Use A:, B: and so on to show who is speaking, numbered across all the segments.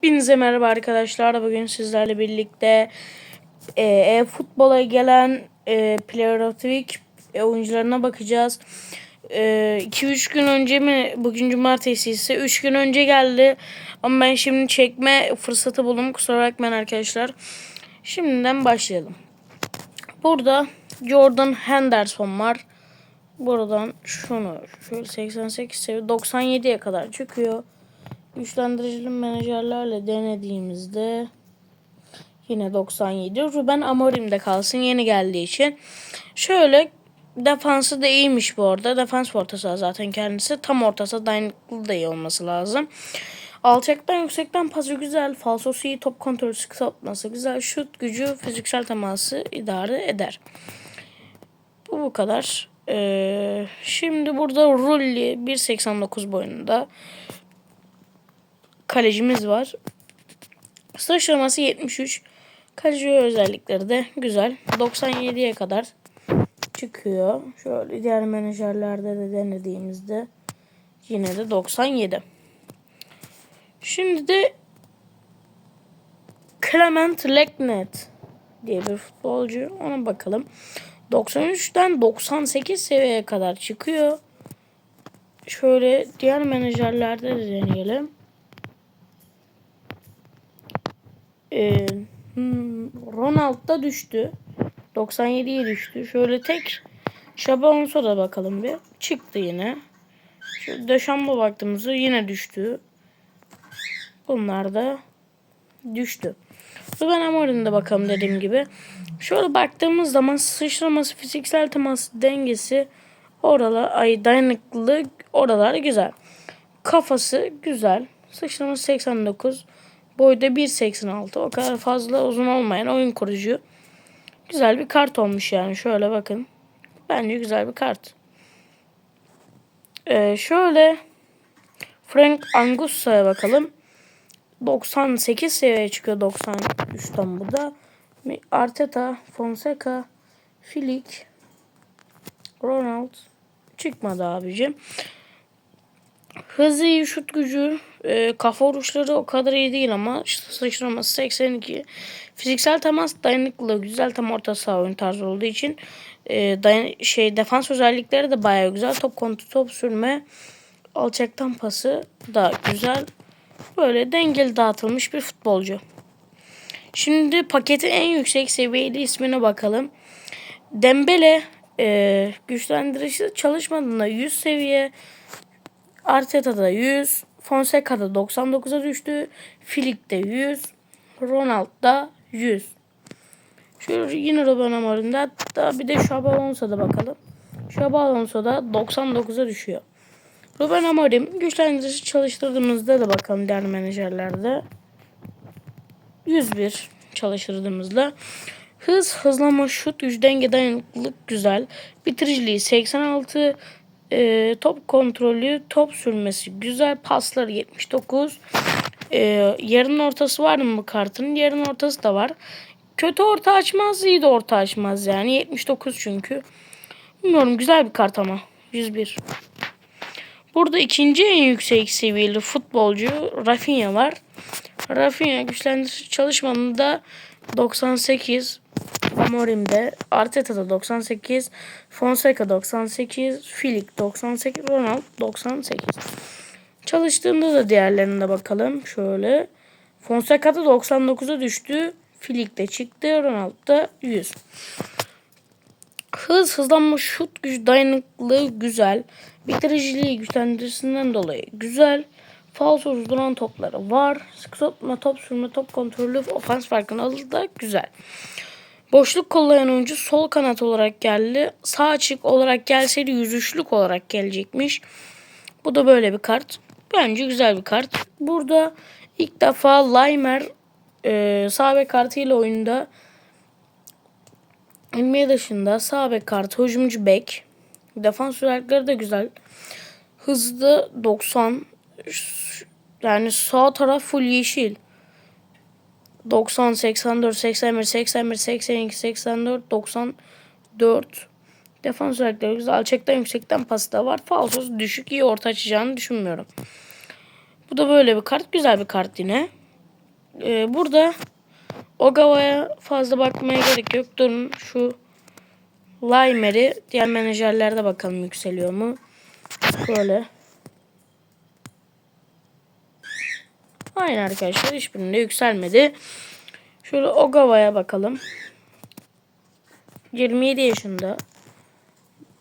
A: Hepinize merhaba arkadaşlar. Bugün sizlerle birlikte e, e, futbola gelen e, Player of the Week e, oyuncularına bakacağız. 2-3 gün önce mi bugün cumartesi ise 3 gün önce geldi. Ama ben şimdi çekme fırsatı buldum. Kusura bakmayın arkadaşlar. Şimdiden başlayalım. Burada Jordan Henderson var. Buradan şunu şöyle 88 seviye 97'ye kadar çıkıyor. Güçlendiricili menajerlerle denediğimizde yine 97. Ruben Amorim'de kalsın yeni geldiği için. Şöyle defansı da iyiymiş bu arada. Defans ortası zaten kendisi. Tam ortası dayanıklı da iyi olması lazım. Alçaktan yüksekten pası güzel. Falsosu iyi. Top kontrolü sıkı tutması güzel. Şut gücü fiziksel teması idare eder. Bu bu kadar. Ee, şimdi burada Rulli 1.89 boyunda kalecimiz var. Sıçraması 73. Kaleci özellikleri de güzel. 97'ye kadar çıkıyor. Şöyle diğer menajerlerde de denediğimizde yine de 97. Şimdi de Clement Leknet diye bir futbolcu. Ona bakalım. 93'ten 98 seviyeye kadar çıkıyor. Şöyle diğer menajerlerde de deneyelim. Ee, hmm, Ronald da düştü. 97'ye düştü. Şöyle tek Şabalonso da bakalım bir. Çıktı yine. Şu Deşambo baktığımızda yine düştü. Bunlar da düştü. Ruben Amorim'e de bakalım dediğim gibi. Şöyle baktığımız zaman sıçraması, fiziksel teması, dengesi oralar ay dayanıklılığı oralar güzel. Kafası güzel. Sıçraması 89. Boyda 1.86. O kadar fazla uzun olmayan oyun kurucu. Güzel bir kart olmuş yani. Şöyle bakın. Bence güzel bir kart. Ee, şöyle Frank Angussa'ya bakalım. 98 seviyeye çıkıyor 93'ten burada. Arteta, Fonseca, Filik, Ronald çıkmadı abicim. Hızı şut gücü, e, kafa vuruşları o kadar iyi değil ama sıçraması 82. Fiziksel temas dayanıklı, güzel tam orta saha oyun tarzı olduğu için e, dayan şey defans özellikleri de bayağı güzel. Top kontrol, top sürme, alçaktan pası da güzel. Böyle dengeli dağıtılmış bir futbolcu. Şimdi paketin en yüksek seviyeli ismine bakalım. Dembele e, güçlendirici çalışmadığında 100 seviye Arteta'da 100, Fonseca'da 99'a düştü. Filik'te 100, Ronald'da 100. Şöyle yine Ruben Amorim'de hatta bir de Xabi Alonso'da bakalım. Xabi Alonso'da 99'a düşüyor. Ruben Amorim güçlendirici çalıştırdığımızda da bakalım diğer menajerlerde. 101 çalıştırdığımızda. Hız, hızlama, şut, güç, denge, dayanıklılık güzel. Bitiriciliği 86. E, top kontrolü, top sürmesi güzel. Pasları 79. E, yarın ortası var mı kartın? Yarın ortası da var. Kötü orta açmaz, iyi de orta açmaz yani. 79 çünkü. Bilmiyorum güzel bir kart ama. 101. Burada ikinci en yüksek seviyeli futbolcu Rafinha var. Rafinha güçlendirici çalışmanında 98. Amorim'de, Arteta'da 98, Fonseca 98, Filik 98, Ronald 98. Çalıştığında da diğerlerine bakalım. Şöyle. Fonseca'da 99'a düştü. Filik de çıktı. Ronald da 100. Hız, hızlanma, şut gücü, dayanıklılığı güzel. Bitiriciliği güçlendirisinden dolayı güzel. Falsosuz duran topları var. Sıkı tutma, top sürme, top kontrolü, ofans farkındalığı da güzel. Boşluk kollayan oyuncu sol kanat olarak geldi. Sağ açık olarak gelseydi yüzüşlük olarak gelecekmiş. Bu da böyle bir kart. Bence güzel bir kart. Burada ilk defa Laimer e, sağ bek kartıyla oyunda NBA dışında sağ bek kartı, hücumcu bek. Defans özellikleri de güzel. Hızlı 90. Yani sağ taraf full yeşil. 90, 84, 81, 81, 82, 84, 94. Defans özellikleri güzel. Alçaktan yüksekten pası da var. Falsos düşük iyi orta açacağını düşünmüyorum. Bu da böyle bir kart. Güzel bir kart yine. Ee, burada Ogawa'ya fazla bakmaya gerek yok. Durun şu Limer'i diğer menajerlerde bakalım yükseliyor mu. Şöyle. Aynen arkadaşlar hiçbirinde yükselmedi. Şöyle Ogawa'ya bakalım. 27 yaşında.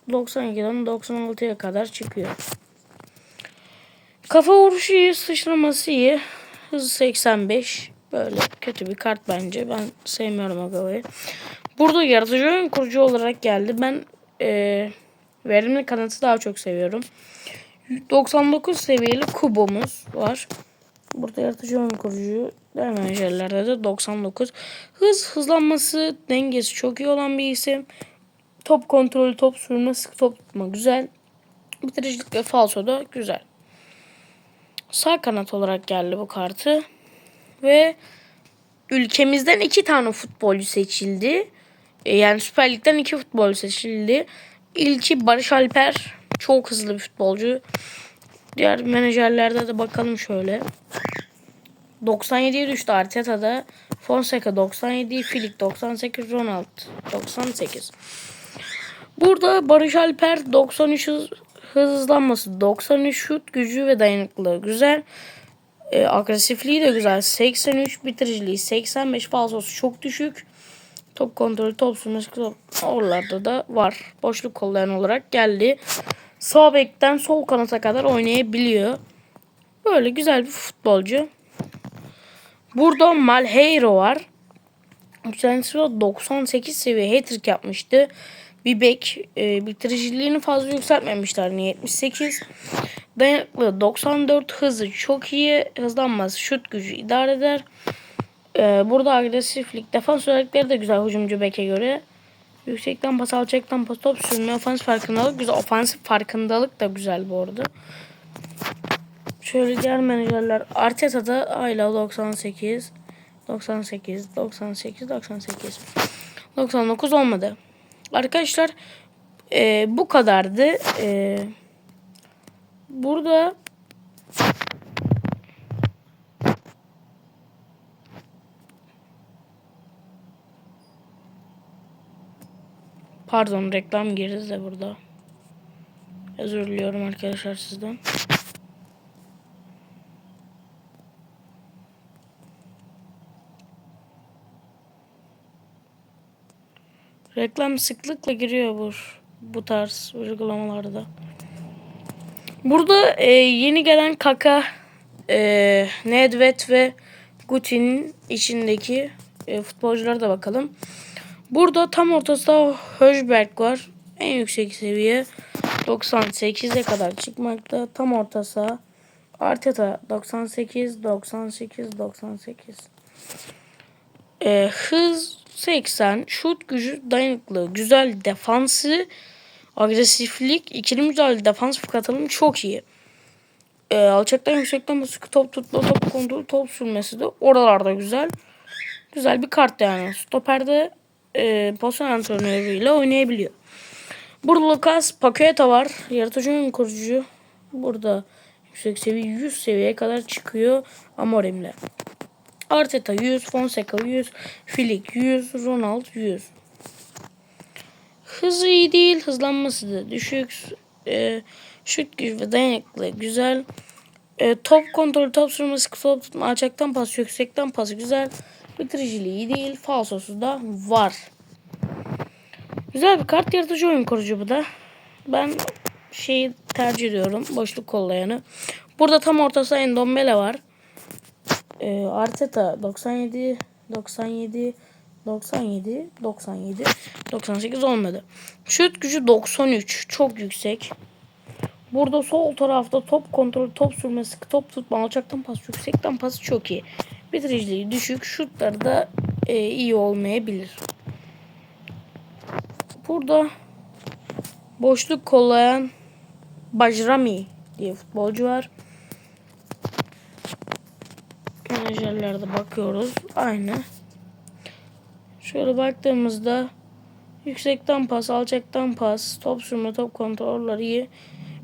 A: 92'den 96'ya kadar çıkıyor. Kafa vuruşu iyi, sıçraması iyi. Hız 85. Böyle kötü bir kart bence. Ben sevmiyorum Agava'yı. Burada yaratıcı oyun kurucu olarak geldi. Ben e, verimli kanatı daha çok seviyorum. 99 seviyeli kubomuz var. Burada yaratıcı oyun kurucu diğer menajerlerde de 99. Hız hızlanması dengesi çok iyi olan bir isim. Top kontrolü, top sürme, sık top tutma güzel. Bitiricilik ve falso da güzel. Sağ kanat olarak geldi bu kartı. Ve ülkemizden iki tane futbolcu seçildi. E, Yani Süper Lig'den iki futbolcu seçildi. İlki Barış Alper. Çok hızlı bir futbolcu. Diğer menajerlerde de bakalım şöyle. 97'ye düştü Arteta'da. Fonseca 97, Filik 98, Ronald 98. Burada Barış Alper 93 hız, hızlanması, 93 şut gücü ve dayanıklılığı güzel. E, agresifliği de güzel. 83 bitiriciliği, 85 falsosu çok düşük. Top kontrolü, top sürmesi, oralarda da var. Boşluk kollayan olarak geldi. Sağ bekten sol kanata kadar oynayabiliyor. Böyle güzel bir futbolcu. Burada Malheiro var. De 98 seviye hat-trick yapmıştı. Bir bek e, bitiriciliğini fazla yükseltmemişler. Niye 78. Dayanıklı 94 hızı çok iyi. Hızlanması şut gücü idare eder. E, burada agresiflik defans özellikleri de güzel hücumcu beke göre. Yüksekten pas alçaktan pas top sürme ofans farkındalık güzel. Ofansif farkındalık da güzel bu arada. Şöyle diğer menajerler Arteta'da Ayla 98 98 98 98 99 olmadı. Arkadaşlar e, bu kadardı. E, burada Pardon reklam girdi de burada. Özür diliyorum arkadaşlar sizden. Reklam sıklıkla giriyor bu bu tarz uygulamalarda. Burada e, yeni gelen Kaka, e, Nedved ve Guti'nin içindeki e, futbolculara da bakalım. Burada tam ortasında Höjberg var. En yüksek seviye 98'e kadar çıkmakta. Tam ortası Arteta 98, 98, 98. E, hız 80, şut gücü, dayanıklı, güzel defansı, agresiflik, ikili müdahale defans katılımı çok iyi. E, alçaktan yüksekten sıkı top tutma, top kontrolü, top sürmesi de oralarda güzel. Güzel bir kart yani. Stoperde e, pozisyon antrenörüyle oynayabiliyor. Burada Lucas Paqueta var. Yaratıcı oyun kurucu. Burada yüksek seviye 100 seviyeye kadar çıkıyor Amorim'le. Arteta 100, Fonseca 100, Filik 100, Ronald 100. Hızı iyi değil, hızlanması da düşük. E, şut gücü ve dayanıklı güzel. E, top kontrolü, top sürmesi, top tutma, alçaktan pas, yüksekten pas güzel. Bitiriciliği iyi değil, falsosu da var. Güzel bir kart yaratıcı oyun kurucu bu da. Ben şeyi tercih ediyorum. Boşluk kollayanı. Burada tam ortası Endombele var. Ee, Arteta 97 97 97 97 98 olmadı. Şut gücü 93. Çok yüksek. Burada sol tarafta top kontrolü, top sürmesi, top tutma, alçaktan pas, yüksekten pas çok iyi. Bitiriciliği düşük. Şutları da e, iyi olmayabilir. Burada boşluk kollayan Bajrami diye futbolcu var. Menajerlerde bakıyoruz. Aynı. Şöyle baktığımızda yüksekten pas, alçaktan pas, top sürme, top kontrolleri iyi.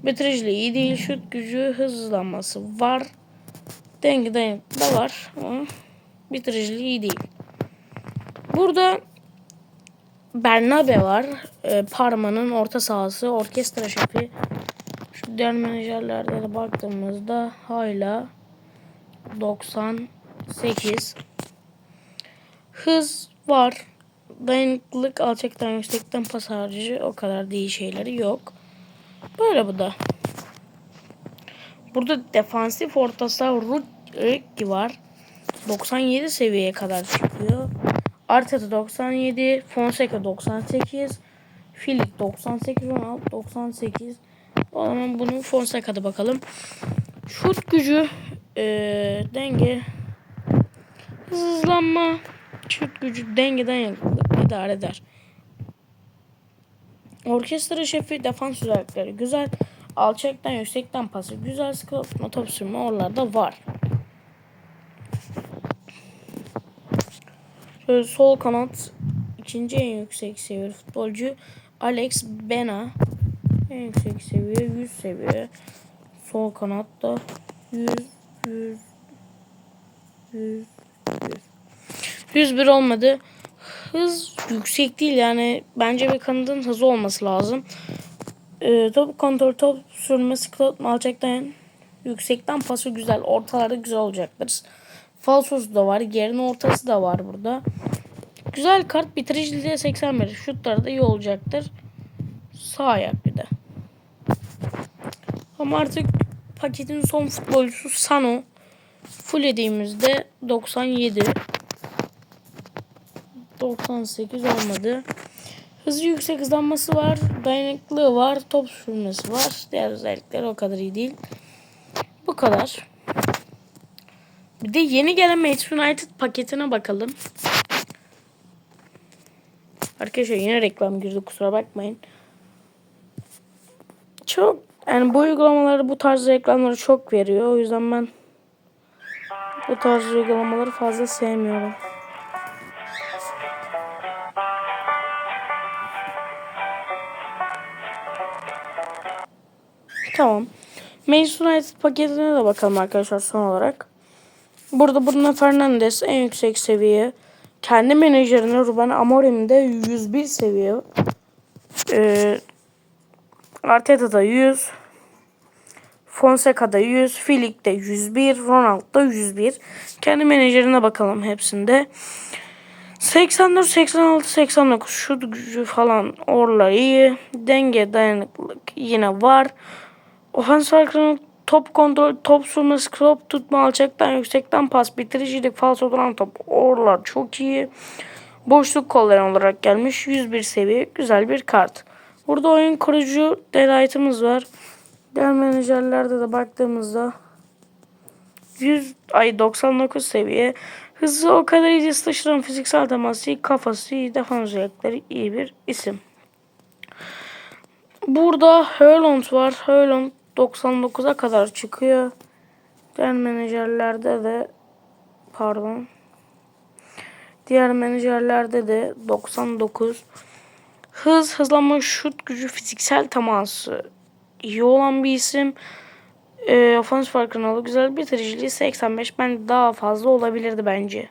A: Bitiriciliği iyi değil. Şut gücü, hızlanması var. Denge dayanıklı da var. Ama bitiriciliği iyi değil. Burada Bernabe var. E, Parma'nın orta sahası, orkestra şefi. Şu diğer menajerlerde de baktığımızda hala 98 hız var. Dayanıklılık alçaktan yüksekten pas harcı o kadar değil şeyleri yok. Böyle bu da. Burada defansif orta saha Ruggi var. 97 seviyeye kadar çıkıyor. Arteta 97, Fonseca 98, Filik 98, Ronaldo 98. O zaman bunu Fonseca'da bakalım. Şut gücü, ee, denge, hızlanma, şut gücü, dengeden yakınlık idare eder. Orkestra şefi defans özellikleri güzel. Alçaktan yüksekten pası güzel. Sıkıntı top sürme oralarda var. Şöyle sol kanat ikinci en yüksek seviye futbolcu Alex Bena en yüksek seviye 100 seviye sol kanatta 100 100 100 100 101 olmadı hız yüksek değil yani bence bir kanadın hızı olması lazım ee, top kontrol top sürme sıkıntı alçaktan yüksekten pası güzel ortalarda güzel olacaktır falsosu da var yerin ortası da var burada Güzel kart bitiriciliğe 81. Şutları da iyi olacaktır. Sağ ayak bir de. Ama artık paketin son futbolcusu Sano. Full dediğimizde 97. 98 olmadı. Hızı yüksek hızlanması var. Dayanıklılığı var. Top sürmesi var. Diğer özellikleri o kadar iyi değil. Bu kadar. Bir de yeni gelen Manchester United paketine bakalım. Arkadaşlar yine reklam girdi kusura bakmayın. Çok yani bu uygulamaları bu tarz reklamları çok veriyor. O yüzden ben bu tarz uygulamaları fazla sevmiyorum. Tamam. Manchester United paketine de bakalım arkadaşlar son olarak. Burada Bruno Fernandes en yüksek seviye. Kendi menajerine Ruben Amorim de 101 seviye. Ee, Arteta'da 100. Fonseca'da 100. Filik'te 101. Ronaldo'da 101. Kendi menajerine bakalım hepsinde. 84, 86, 89 şut gücü falan oralar iyi. Denge dayanıklılık yine var. Ofans farkının top kontrol, top sürme, top tutma, alçaktan, yüksekten pas, bitiricilik, falso duran top. Oralar çok iyi. Boşluk kolları olarak gelmiş. 101 seviye. Güzel bir kart. Burada oyun kurucu delaytımız var. Diğer menajerlerde de baktığımızda 100 ay 99 seviye. Hızı o kadar iyi taşıran fiziksel teması kafası iyi, defans özellikleri iyi bir isim. Burada Haaland var. Haaland 99'a kadar çıkıyor. Diğer menajerlerde de pardon. Diğer menajerlerde de 99. Hız, hızlanma, şut gücü, fiziksel teması iyi olan bir isim. E, ofans farkınalı güzel bitiriciliği 85. Ben daha fazla olabilirdi bence.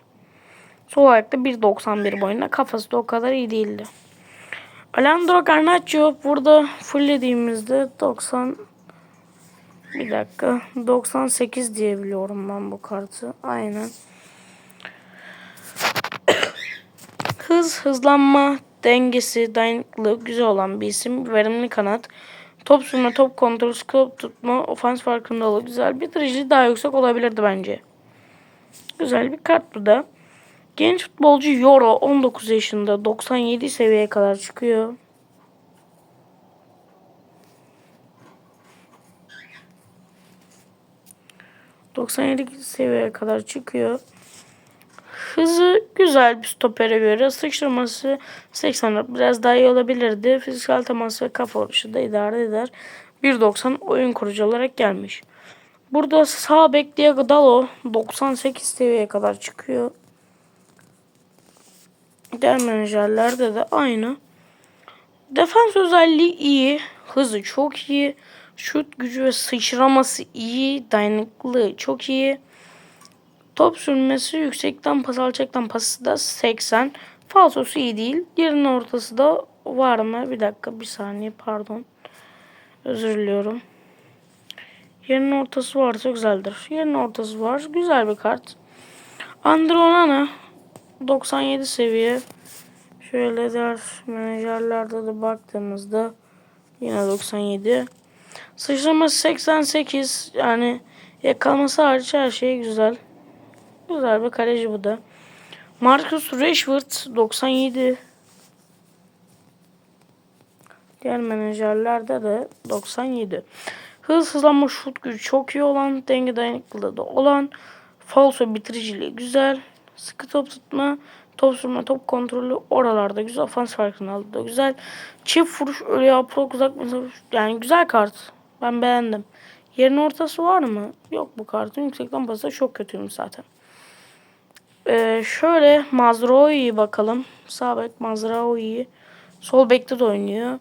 A: Sol ayakta 1.91 boyunda. Kafası da o kadar iyi değildi. Alejandro Garnacho burada fulllediğimizde 90 bir dakika 98 diyebiliyorum ben bu kartı. Aynen. Hız, hızlanma, dengesi, dayanıklılığı güzel olan bir isim. Verimli kanat. Top sürme, top kontrol, scope tutma, ofans farkındalığı güzel. Bitiriciliği daha yüksek olabilirdi bence. Güzel bir kart bu da. Genç futbolcu Yoro 19 yaşında 97 seviyeye kadar çıkıyor. ...97 seviyeye kadar çıkıyor. Hızı güzel bir stopere göre. Sıçraması 84 biraz daha iyi olabilirdi. Fiziksel temas ve kafa vuruşu da idare eder. 1.90 oyun kurucu olarak gelmiş. Burada sağ bek Diego Dalo 98 seviyeye kadar çıkıyor. Diğer menajerlerde de aynı. Defans özelliği iyi. Hızı çok iyi. Şut gücü ve sıçraması iyi. Dayanıklılığı çok iyi. Top sürmesi yüksekten pas alçaktan pası da 80. Falsosu iyi değil. Yerin ortası da var mı? Bir dakika bir saniye pardon. Özür diliyorum. Yerin ortası varsa güzeldir. Yerin ortası var. Güzel bir kart. Andronana 97 seviye. Şöyle diğer menajerlerde de baktığımızda yine 97. Sıçraması 88. Yani yakalaması hariç her şey güzel. Güzel bir kaleci bu da. Marcus Rashford 97. Diğer menajerlerde de 97. Hız hızlanma şut gücü çok iyi olan, denge dayanıklılığı da olan, falso bitiriciliği güzel, sıkı top tutma, top sürme, top kontrolü oralarda güzel, ofans farkındalığı da güzel. Çift vuruş, öyle yaprak uzak mesafe, yani güzel kart. Ben beğendim. Yerin ortası var mı? Yok bu kartın. Yüksekten basa çok kötüymüş zaten. Ee, şöyle Mazraoui'ye bakalım. Sağ bek Mazraoui. Sol bekte de oynuyor.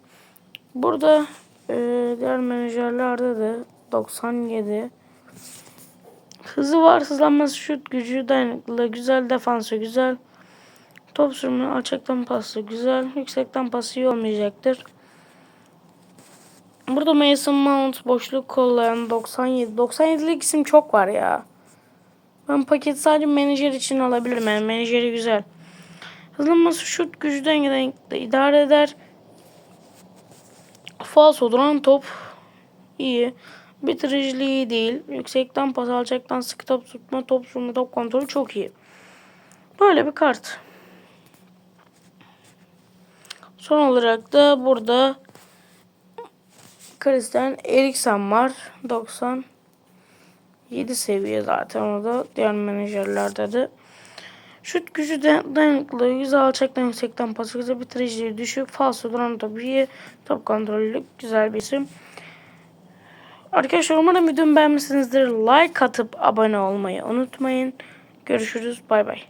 A: Burada e, diğer menajerlerde de 97. Hızı var, hızlanması, şut gücü, dayanıklılığı güzel, defansı güzel. Top sürümü alçaktan pası güzel. Yüksekten pası iyi olmayacaktır. Burada Mason Mount boşluk kollayan 97. 97'lik isim çok var ya. Ben paket sadece menajer için alabilirim. Yani menajeri güzel. Hızlanması şut gücü dengeden idare eder. Falso duran top iyi. Bitiriciliği değil. Yüksekten pas alçaktan sıkı top tutma, top sürme, top kontrolü çok iyi. Böyle bir kart. Son olarak da burada Christian Eriksen var. 97 seviye zaten o da. Diğer menajerlerde de. Şut gücü de dayanıklı, yüz alçaktan yüksekten pas hızı bitiriciliği düşük, falso duran top iyi, top kontrollü güzel bir isim. Arkadaşlar umarım videomu beğenmişsinizdir. Like atıp abone olmayı unutmayın. Görüşürüz. Bay bay.